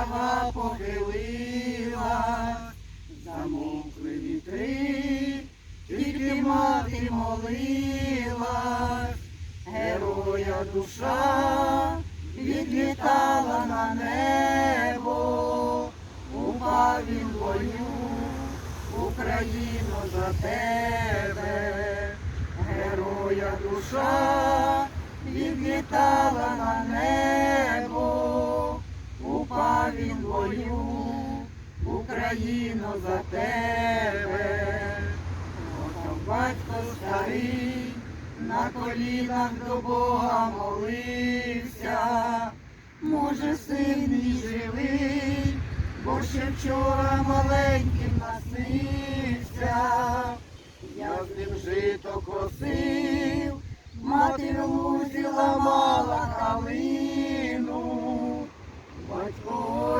трава похилила, замовкли вітри, тільки мати молила, героя душа відлітала на небо, упав він бою, Україно за тебе, героя душа відлітала на небо, бою, Україно за тебе, Отам батько старий, на колінах до Бога молився, може син мій живий, бо ще вчора маленьким наснився, я з ним жито косив, мати в лузі ламала калину, батько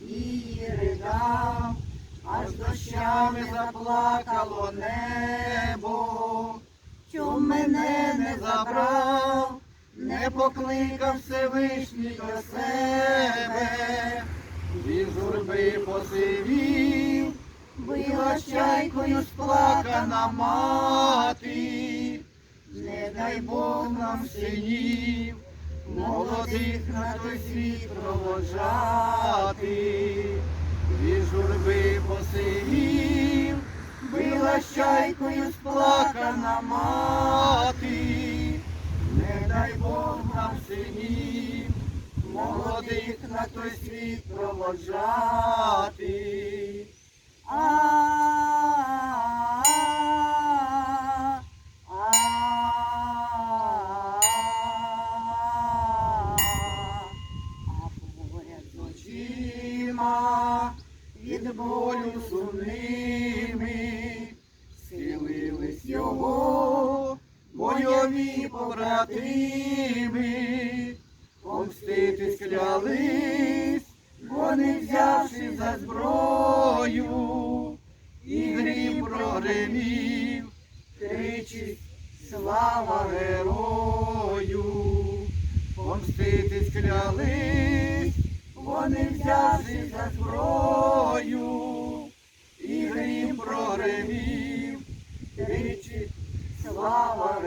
Надії ридав, аж дощами заплакало небо, що мене не забрав, не покликав Всевишній до себе, від журби посивів, била чайкою сплакана мати, не дай Бог нам синів, молодих на той світ проводжати, від журби посивів, била чайкою сплакана мати, не дай Бог нам синів, молодих на той світ проводжати. Від болю сумними схилились його бойові побратими, помститись клялись, вони взявши за зброю, і грім прогремів, тричі слава герою, помститись клялись, вони взявши за зброю, і грім прогремів, кричить слава.